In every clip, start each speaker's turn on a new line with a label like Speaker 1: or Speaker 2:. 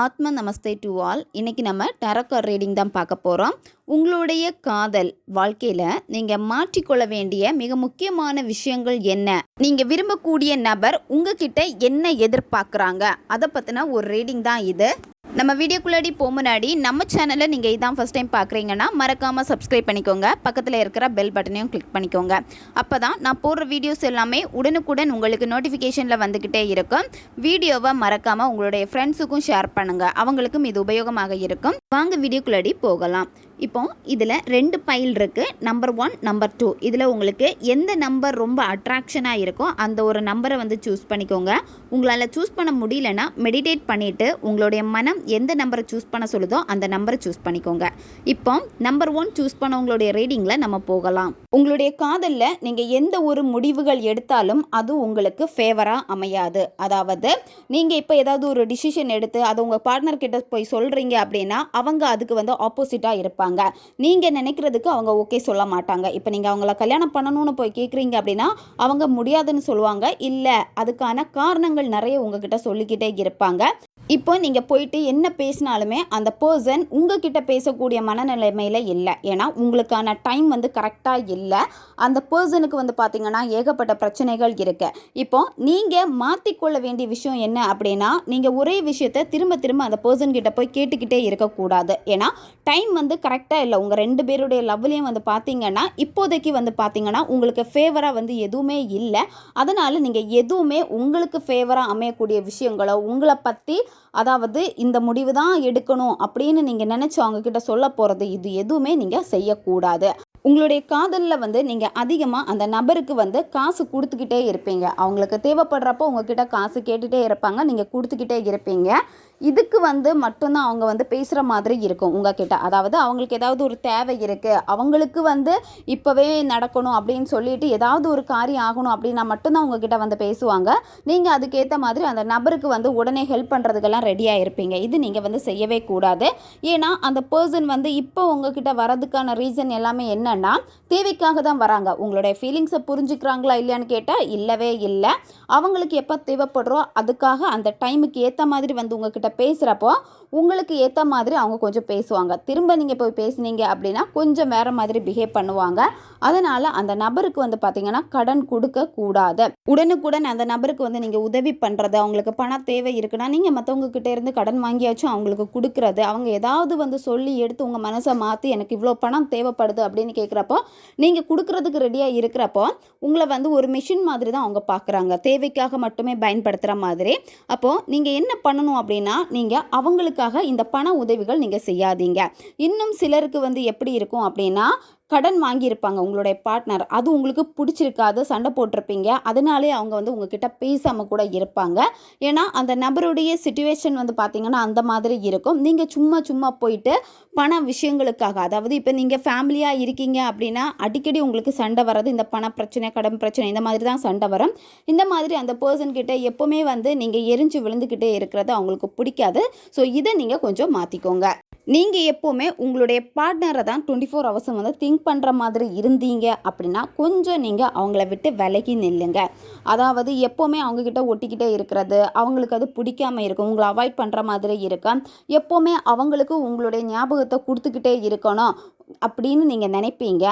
Speaker 1: ஆத்ம நமஸ்தே to all. இன்றைக்கி நம்ம டரக்கர் ரீடிங் தான் பார்க்க போகிறோம் உங்களுடைய காதல் வாழ்க்கையில் நீங்கள் மாற்றிக்கொள்ள வேண்டிய மிக முக்கியமான விஷயங்கள் என்ன? நீங்கள் விரும்பக்கூடிய நபர் உங்ககிட்ட என்ன எதிர்பார்க்குறாங்க? அதை பற்றின ஒரு ரீடிங் தான் இது. நம்ம வீடியோக்குள்ளாடி போக முன்னாடி நம்ம சேனலை நீங்கள் இதான் ஃபஸ்ட் டைம் பார்க்குறீங்கன்னா மறக்காமல் சப்ஸ்கிரைப் பண்ணிக்கோங்க. பக்கத்தில் இருக்கிற பெல் பட்டனையும் கிளிக் பண்ணிக்கோங்க. அப்போ தான் நான் போடுற வீடியோஸ் எல்லாமே உடனுக்குடன் உங்களுக்கு நோட்டிஃபிகேஷனில் வந்துக்கிட்டே இருக்கும். வீடியோவை மறக்காமல் உங்களுடைய ஃப்ரெண்ட்ஸுக்கும் ஷேர் பண்ணுங்கள் அவங்களுக்கும் இது உபயோகமாக இருக்கும். வாங்க வீடியோக்குள்ளாடி போகலாம். இப்போ இதில் ரெண்டு பைல் இருக்குது நம்பர் ஒன் நம்பர் டூ இதில் உங்களுக்கு எந்த நம்பர் ரொம்ப அட்ராக்ஷனாக இருக்கோ அந்த ஒரு நம்பரை வந்து சூஸ் பண்ணிக்கோங்க. உங்களால் சூஸ் பண்ண முடியலன்னா மெடிடேட் பண்ணிவிட்டு உங்களுடைய மனம் எந்த நம்பரை சூஸ் பண்ண சொல்லுதோ அந்த நம்பரை சூஸ் பண்ணிக்கோங்க. இப்போ நம்பர் ஒன் சூஸ் பண்ணவங்களுடைய ரீடிங்கில் நம்ம போகலாம். உங்களுடைய காதலில் நீங்கள் எந்த ஒரு முடிவுகள் எடுத்தாலும் அது உங்களுக்கு ஃபேவராக அமையாது. அதாவது நீங்கள் இப்போ ஏதாவது ஒரு டிசிஷன் எடுத்து அதை உங்கள் பார்ட்னர் கிட்ட போய் சொல்கிறீங்க அப்படின்னா அவங்க அதுக்கு வந்து ஆப்போசிட்டாக இருப்பாங்க. நீங்கள் நினைக்கிறதுக்கு அவங்க ஓகே சொல்ல மாட்டாங்க. இப்போ நீங்கள் அவங்கள கல்யாணம் பண்ணணும்னு போய் கேட்குறீங்க அப்படின்னா அவங்க முடியாதுன்னு சொல்லுவாங்க. இல்லை அதுக்கான காரணங்கள் நிறைய உங்ககிட்ட சொல்லிக்கிட்டே இருப்பாங்க. இப்போ நீங்கள் போயிட்டு என்ன பேசினாலுமே அந்த பர்சன் உங்ககிட்ட பேசக்கூடிய மனநிலைமையில் இல்லை. ஏன்னா உங்களுக்கான டைம் வந்து கரெக்டாக இல்லை. அந்த பர்சனுக்கு வந்து பார்த்திங்கன்னா ஏகப்பட்ட பிரச்சனைகள் இருக்குது இப்போ நீங்கள் மாற்றிக்கொள்ள வேண்டிய விஷயம் என்ன அப்படின்னா நீங்கள் ஒரே விஷயத்தை திரும்ப திரும்ப அந்த பர்சன்கிட்ட போய் கேட்டுக்கிட்டே இருக்கக்கூடாது. ஏன்னா டைம் வந்து கரெக்டாக இல்லை. உங்கள் ரெண்டு பேருடைய லவ்லையும் வந்து பார்த்தீங்கன்னா இப்போதைக்கு வந்து பார்த்திங்கன்னா உங்களுக்கு ஃபேவராக வந்து எதுவுமே இல்லை. அதனால் நீங்கள் எதுவுமே உங்களுக்கு ஃபேவராக அமையக்கூடிய விஷயங்களோ உங்களை பற்றி அதாவது இந்த முடிவு தான் எடுக்கணும் அப்படின்னு நீங்கள் நினச்சி அவங்கக்கிட்ட சொல்ல போகிறது இது எதுவுமே நீங்கள் செய்யக்கூடாது. உங்களுடைய காதலில் வந்து நீங்கள் அதிகமாக அந்த நபருக்கு வந்து காசு கொடுத்துக்கிட்டே இருப்பீங்க. அவங்களுக்கு தேவைப்படுறப்போ உங்ககிட்ட காசு கேட்டுகிட்டே இருப்பாங்க. நீங்கள் கொடுத்துக்கிட்டே இருப்பீங்க. இதுக்கு வந்து மட்டும்தான் அவங்க வந்து பேசுகிற மாதிரி இருக்கும் உங்ககிட்ட. அதாவது அவங்களுக்கு ஏதாவது ஒரு தேவை இருக்குது அவங்களுக்கு வந்து இப்போவே நடக்கணும் அப்படின்னு சொல்லிட்டு ஏதாவது ஒரு காரியம் ஆகணும் அப்படின்னா மட்டும்தான் உங்ககிட்ட வந்து பேசுவாங்க. நீங்கள் அதுக்கேற்ற மாதிரி அந்த நபருக்கு வந்து உடனே ஹெல்ப் பண்ணுறதுக்கெல்லாம் ரெடியாக இருப்பீங்க. இது நீங்கள் வந்து செய்யவே கூடாது. ஏன்னா அந்த பர்சன் வந்து இப்போ உங்ககிட்ட வரதுக்கான ரீசன் எல்லாமே என்ன என்னன்னா தேவைக்காக தான் வராங்க. உங்களுடைய ஃபீலிங்ஸை புரிஞ்சுக்கிறாங்களா இல்லையான்னு கேட்டால் இல்லவே இல்லை. அவங்களுக்கு எப்போ தேவைப்படுறோ அதுக்காக அந்த டைமுக்கு ஏற்ற மாதிரி வந்து உங்ககிட்ட பேசுகிறப்போ உங்களுக்கு ஏற்ற மாதிரி அவங்க கொஞ்சம் பேசுவாங்க. திரும்ப நீங்கள் போய் பேசுனீங்க அப்படின்னா கொஞ்சம் வேறு மாதிரி பிஹேவ் பண்ணுவாங்க. அதனால் அந்த நபருக்கு வந்து பார்த்தீங்கன்னா கடன் கொடுக்க கூடாது. உடனுக்குடன் அந்த நபருக்கு வந்து நீங்கள் உதவி பண்ணுறது அவங்களுக்கு பண தேவை இருக்குன்னா நீங்கள் மற்றவங்கக்கிட்ட இருந்து கடன் வாங்கியாச்சும் அவங்களுக்கு கொடுக்குறது அவங்க ஏதாவது வந்து சொல்லி எடுத்து உங்கள் மனசை மாற்றி எனக்கு இவ்வளோ பணம் தேவைப்படுது அப்படின்னு கேட்குறப்போ நீங்கள் கொடுக்குறதுக்கு ரெடியாக இருக்கிறப்போ உங்களை வந்து ஒரு மிஷின் மாதிரி தான் அவங்க பார்க்குறாங்க தேவைக்காக மட்டுமே பயன்படுத்துகிற மாதிரி. அப்போது நீங்கள் என்ன பண்ணணும் அப்படின்னா நீங்கள் அவங்களுக்காக இந்த பண உதவிகள் நீங்கள் செய்யாதீங்க. இன்னும் சிலருக்கு வந்து எப்படி இருக்கும் அப்படின்னா கடன் வாங்கியிருப்பாங்க உங்களுடைய பார்ட்னர் அது உங்களுக்கு பிடிச்சிருக்காது சண்டை போட்டிருப்பீங்க. அதனாலே அவங்க வந்து உங்ககிட்ட பேசாமல் கூட இருப்பாங்க. ஏன்னா அந்த நபருடைய சுச்சுவேஷன் வந்து பார்த்தீங்கன்னா அந்த மாதிரி இருக்கும். நீங்கள் சும்மா சும்மா போயிட்டு பண விஷயங்களுக்காக அதாவது இப்போ நீங்கள் ஃபேமிலியாக இருக்கீங்க அப்படின்னா அடிக்கடி உங்களுக்கு சண்டை வர்றது இந்த பண பிரச்சனை கடன் பிரச்சனை இந்த மாதிரி தான் சண்டை வரும். இந்த மாதிரி அந்த பர்சன் கிட்ட எப்போவுமே வந்து நீங்கள் எரிஞ்சு விழுந்துக்கிட்டே இருக்கிறது அவங்களுக்கு பிடிக்காது. ஸோ இதை நீங்கள் கொஞ்சம் மாற்றிக்கோங்க நீங்கள் எப்போவுமே உங்களுடைய பார்ட்னரை தான் டுவெண்ட்டி ஃபோர் ஹவர்ஸும் வந்து திங்க் பண்ணுற மாதிரி இருந்தீங்க அப்படின்னா கொஞ்சம் நீங்கள் அவங்கள விட்டு விலகி நில்லுங்க. அதாவது எப்போவுமே அவங்கக்கிட்ட ஒட்டிக்கிட்டே இருக்கிறது அவங்களுக்கு அது பிடிக்காம இருக்கும் உங்களை அவாய்ட் பண்ணுற மாதிரி இருக்கும் எப்போவுமே அவங்களுக்கு உங்களுடைய ஞாபகத்தை கொடுத்துக்கிட்டே இருக்கணும். அப்படின்னு நீங்கள் நினைப்பீங்க.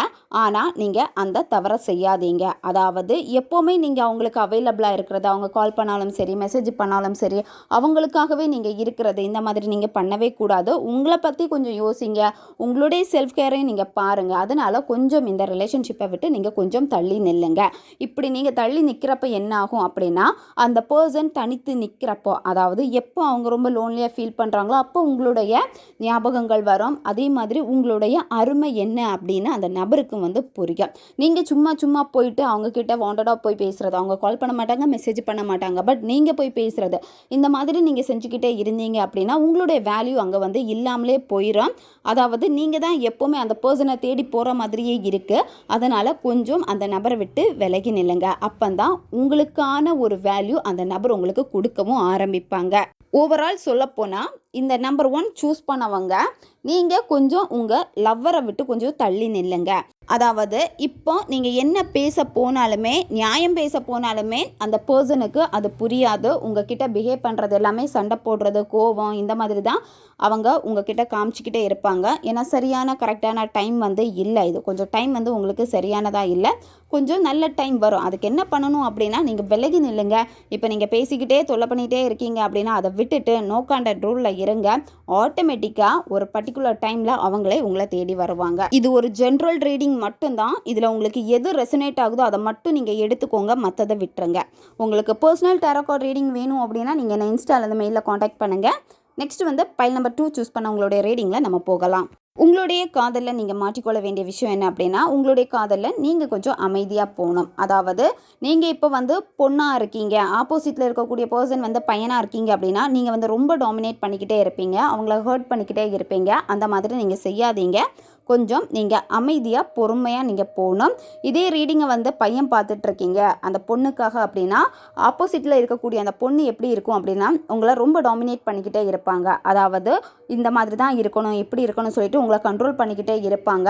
Speaker 1: ஆனால் நீங்கள் அந்த தவறை செய்யாதீங்க. அதாவது எப்போவுமே நீங்கள் அவங்களுக்கு அவைலபிளாக இருக்கிறது அவங்க கால் பண்ணாலும் சரி மெசேஜ் பண்ணாலும் சரி அவங்களுக்காகவே நீங்கள் இருக்கிறது இந்த மாதிரி நீங்கள் பண்ணவே கூடாது. உங்களை பற்றி கொஞ்சம் யோசிங்க. உங்களுடைய செல்ஃப் கேரையும் நீங்கள் பாருங்கள் அதனால் கொஞ்சம் இந்த ரிலேஷன்ஷிப்பை விட்டு நீங்கள் கொஞ்சம் தள்ளி நில்லுங்க. இப்படி நீங்கள் தள்ளி நிற்கிறப்ப என்ன ஆகும் அப்படின்னா அந்த பர்சன் தனித்து நிற்கிறப்போ அதாவது எப்போ அவங்க ரொம்ப லோன்லியாக ஃபீல் பண்ணுறாங்களோ அப்போ உங்களுடைய ஞாபகங்கள் வரும். அதே மாதிரி உங்களுடைய அருமை என்ன அப்படின்னு அந்த நபருக்கும் வந்து புரியும். நீங்கள் சும்மா சும்மா போயிட்டு அவங்கக்கிட்ட வாண்டடாக போய் பேசுகிறது அவங்க கால் பண்ண மாட்டாங்க மெசேஜ் பண்ண மாட்டாங்க. பட் நீங்கள் போய் பேசுகிறது இந்த மாதிரி நீங்கள் செஞ்சுக்கிட்டே இருந்தீங்க அப்படின்னா உங்களுடைய வேல்யூ அங்கே வந்து இல்லாமலே போயிடும் அதாவது நீங்கள் தான் எப்போவுமே அந்த பர்சனை தேடி போகிற மாதிரியே இருக்குது அதனால் கொஞ்சம் அந்த நபரை விட்டு விலகி நில்லுங்க. அப்போ தான் உங்களுக்கான ஒரு வேல்யூ அந்த நபர் உங்களுக்கு கொடுக்கவும் ஆரம்பிப்பாங்க. ஓவரால் சொல்லப்போனால் இந்த நம்பர் ஒன் சூஸ் பண்ணவங்க நீங்கள் கொஞ்சம் உங்கள் லவ்வரை விட்டு கொஞ்சம் தள்ளி நில்லுங்க. அதாவது இப்போ நீங்கள் என்ன பேச போனாலுமே நியாயம் பேச போனாலுமே அந்த பர்சனுக்கு அது புரியாது. உங்ககிட்ட பிஹேவ் பண்ணுறது எல்லாமே சண்டை போடுறது கோவம் இந்த மாதிரி தான் அவங்க உங்ககிட்ட காமிச்சிக்கிட்டே இருப்பாங்க. ஏன்னா சரியான கரெக்டான டைம் வந்து இல்லை. இது கொஞ்சம் டைம் வந்து உங்களுக்கு சரியானதாக இல்லை. கொஞ்சம் நல்ல டைம் வரும். அதுக்கு என்ன பண்ணணும் அப்படின்னா நீங்கள் விலகி நில்லுங்க. இப்போ நீங்கள் பேசிக்கிட்டே தொல்லை பண்ணிகிட்டே இருக்கீங்க அப்படின்னா அதை விட்டுட்டு நோ கான்டாக்ட் ரூலில் இருங்க. ஆட்டோமேட்டிக்காக ஒரு பர்டிகுலர் டைமில் அவங்களே உங்களை தேடி வருவாங்க. இது ஒரு ஜென்ரல் ரீடிங் மட்டும்தான் இதில் உங்களுக்கு எது ரெசனேட் ஆகுதோ அதை மட்டும் நீங்கள் எடுத்துக்கோங்க மற்றதை விட்டுருங்க. உங்களுக்கு பர்சனல் டேரோகார்ட் ரீடிங் வேணும் அப்படின்னா நீங்கள் என்ன இன்ஸ்டாவில் இந்த மெயிலில் காண்டாக்ட் பண்ணுங்கள் நெக்ஸ்ட் வந்து பைல் நம்பர் டூ சூஸ் பண்ண உங்களுடைய ரீடிங்கில் நம்ம போகலாம். உங்களுடைய காதலில் நீங்கள் மாற்றிக்கொள்ள வேண்டிய விஷயம் என்ன அப்படின்னா உங்களுடைய காதலில் நீங்கள் கொஞ்சம் அமைதியாக போகணும். அதாவது நீங்கள் இப்போ வந்து பொண்ணாக இருக்கீங்க ஆப்போசிட்டில் இருக்கக்கூடிய பர்சன் வந்து பையனாக இருக்கீங்க அப்படின்னா நீங்கள் வந்து ரொம்ப டாமினேட் பண்ணிக்கிட்டே இருப்பீங்க அவங்கள ஹர்ட் பண்ணிக்கிட்டே இருப்பீங்க. அந்த மாதிரி நீங்கள் செய்யாதீங்க. கொஞ்சம் நீங்கள் அமைதியாக பொறுமையாக நீங்கள் போகணும். இதே ரீடிங்கை வந்து பையன் பார்த்துட்ருக்கீங்க. அந்த பொண்ணுக்காக அப்படின்னா ஆப்போசிட்டில் இருக்கக்கூடிய அந்த பொண்ணு எப்படி இருக்கும் அப்படின்னா உங்களை ரொம்ப டாமினேட் பண்ணிக்கிட்டே இருப்பாங்க. அதாவது இந்த மாதிரி தான் இருக்கணும் இப்படி இருக்கணும்னு சொல்லிட்டு உங்களை கண்ட்ரோல் பண்ணிக்கிட்டே இருப்பாங்க.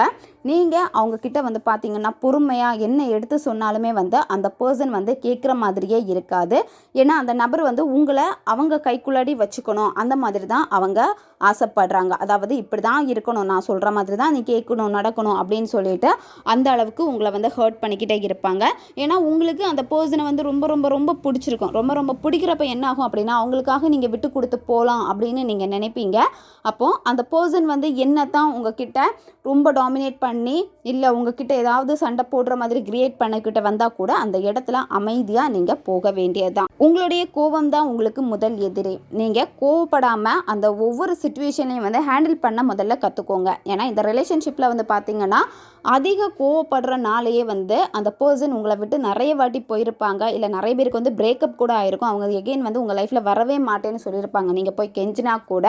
Speaker 1: நீங்கள் அவங்கக்கிட்ட வந்து பார்த்தீங்கன்னா பொறுமையாக என்ன எடுத்து சொன்னாலுமே வந்து அந்த பர்சன் வந்து கேட்குற மாதிரியே இருக்காது. ஏன்னா அந்த நபர் வந்து உங்களை அவங்க கைக்குள்ளாடி வச்சுக்கணும். அந்த மாதிரி தான் அவங்க ஆசைப்படுறாங்க. அதாவது இப்படி தான் இருக்கணும் நான் சொல்கிற மாதிரி தான் நீ கேட்கணும் நடக்கணும் அப்படின்னு சொல்லிட்டு அந்த அளவுக்கு உங்களை வந்து ஹர்ட் பண்ணிக்கிட்டே இருப்பாங்க. ஏன்னா உங்களுக்கு அந்த பர்சனை வந்து ரொம்ப ரொம்ப ரொம்ப பிடிச்சிருக்கும். ரொம்ப ரொம்ப பிடிக்கிறப்ப என்ன ஆகும் அப்படின்னா அவங்களுக்காக நீங்கள் விட்டு கொடுத்து போகலாம் அப்படின்னு நீங்கள் நினைப்பீங்க. அப்போது அந்த பர்சன் வந்து என்ன தான் உங்ககிட்ட ரொம்ப டாமினேட் பண்ணி இல்லை உங்ககிட்ட ஏதாவது சண்டை போடுற மாதிரி கிரியேட் பண்ணிக்கிட்ட வந்தால் கூட அந்த இடத்துல அமைதியாக நீங்கள் போக வேண்டியது தான் உங்களுடைய கோபம் தான் உங்களுக்கு முதல் எதிரி. நீங்கள் கோவப்படாமல் அந்த ஒவ்வொரு சுச்சுவேஷனையும் வந்து ஹேண்டில் பண்ண முதல்ல கற்றுக்கோங்க ஏன்னா இந்த ரிலேஷன் ரிலேஷன்ஷிப்பில் வந்து பார்த்தீங்கன்னா அதிக கோவப்படுறனாலேயே வந்து அந்த பர்சன் உங்களை விட்டு நிறைய வாட்டி போயிருப்பாங்க. இல்லை நிறைய பேருக்கு வந்து பிரேக்கப் கூட ஆயிருக்கும். அவங்க எகெயின் வந்து உங்கள் லைஃப்பில் வரவே மாட்டேன்னு சொல்லியிருப்பாங்க. நீங்கள் போய் கெஞ்சினா கூட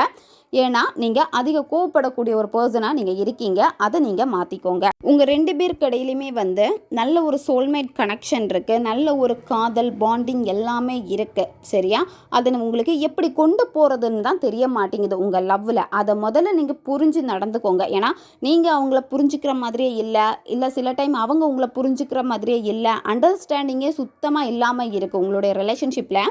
Speaker 1: ஏன்னா நீங்கள் அதிக கோவப்படக்கூடிய ஒரு பர்சனாக நீங்கள் இருக்கீங்க. அதை நீங்கள் மாற்றிக்கோங்க உங்கள் ரெண்டு பேருக்கு இடையிலுமே வந்து நல்ல ஒரு சோல்மேட் கனெக்ஷன் இருக்குது நல்ல ஒரு காதல் பாண்டிங் எல்லாமே இருக்குது சரியா? அதை உங்களுக்கு எப்படி கொண்டு போகிறதுன்னு தான் தெரிய மாட்டேங்குது உங்கள் லவ்வில் அதை முதல்ல நீங்கள் புரிஞ்சு நடந்துக்கோங்க. ஏன்னா நீங்கள் அவங்கள புரிஞ்சுக்கிற மாதிரியே இல்லை. இல்லை சில டைம் அவங்க உங்களை புரிஞ்சுக்கிற மாதிரியே இல்லை. அண்டர்ஸ்டாண்டிங்கே சுத்தமாக இல்லாமல் இருக்குது உங்களுடைய ரிலேஷன்ஷிப்பில்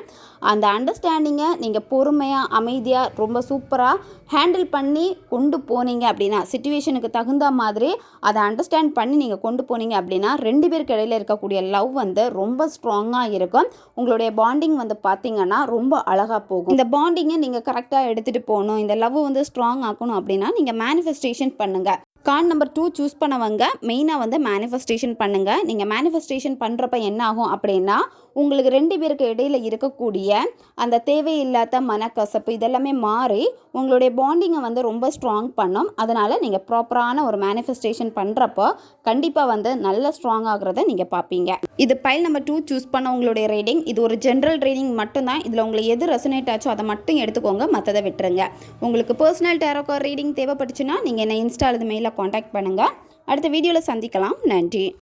Speaker 1: அந்த அண்டர்ஸ்டாண்டிங்கை நீங்கள் பொறுமையாக அமைதியாக ரொம்ப சூப்பராக ஹேண்டில் பண்ணி கொண்டு போனீங்க அப்படின்னா சுச்சுவேஷனுக்கு தகுந்த மாதிரி அதை அண்டர்ஸ்டாண்ட் பண்ணி நீங்கள் கொண்டு போனீங்க அப்படின்னா ரெண்டு பேருக்கு இடையில இருக்கக்கூடிய லவ் வந்து ரொம்ப ஸ்ட்ராங்காக இருக்கும். உங்களுடைய பாண்டிங் வந்து பார்த்தீங்கன்னா ரொம்ப அழகாக போகும். இந்த பாண்டிங்கை நீங்கள் கரெக்டாக எடுத்துகிட்டு போகணும். இந்த லவ் வந்து ஸ்ட்ராங் ஆக்கணும் அப்படின்னா நீங்கள் மேனிஃபெஸ்டேஷன் பண்ணுங்கள் கார்டு நம்பர் டூ சூஸ் பண்ணவங்க மெயினாக வந்து மேனிஃபெஸ்டேஷன் பண்ணுங்கள் நீங்கள் மேனிஃபெஸ்டேஷன் பண்ணுறப்ப என்ன ஆகும் அப்படின்னா உங்களுக்கு ரெண்டு பேருக்கு இடையில் இருக்கக்கூடிய அந்த தேவையில்லாத மனக்கசப்பு இதெல்லாமே மாறி உங்களுடைய பாண்டிங்கை வந்து ரொம்ப ஸ்ட்ராங் பண்ணும். அதனால் நீங்கள் ப்ராப்பரான ஒரு மேனிஃபெஸ்டேஷன் பண்ணுறப்போ கண்டிப்பாக வந்து நல்ல ஸ்ட்ராங் ஆகிறத நீங்கள் பார்ப்பீங்க இது பைல் நம்பர் டூ சூஸ் பண்ண உங்களுடைய ரீடிங் இது ஒரு ஜென்ரல் ரீடிங் மட்டும்தான். இதில் உங்களுக்கு எது ரெசனேட் ஆச்சோ அதை மட்டும் எடுத்துக்கோங்க. மற்றதை விட்டுருங்க. உங்களுக்கு பர்சனல் டேரோக்கார் ரீடிங் தேவைப்பட்டுச்சுன்னா நீங்கள் என்ன இன்ஸ்டாலது மெயிலில் காண்டாக்ட் பண்ணுங்கள் அடுத்த வீடியோவில் சந்திக்கலாம். நன்றி.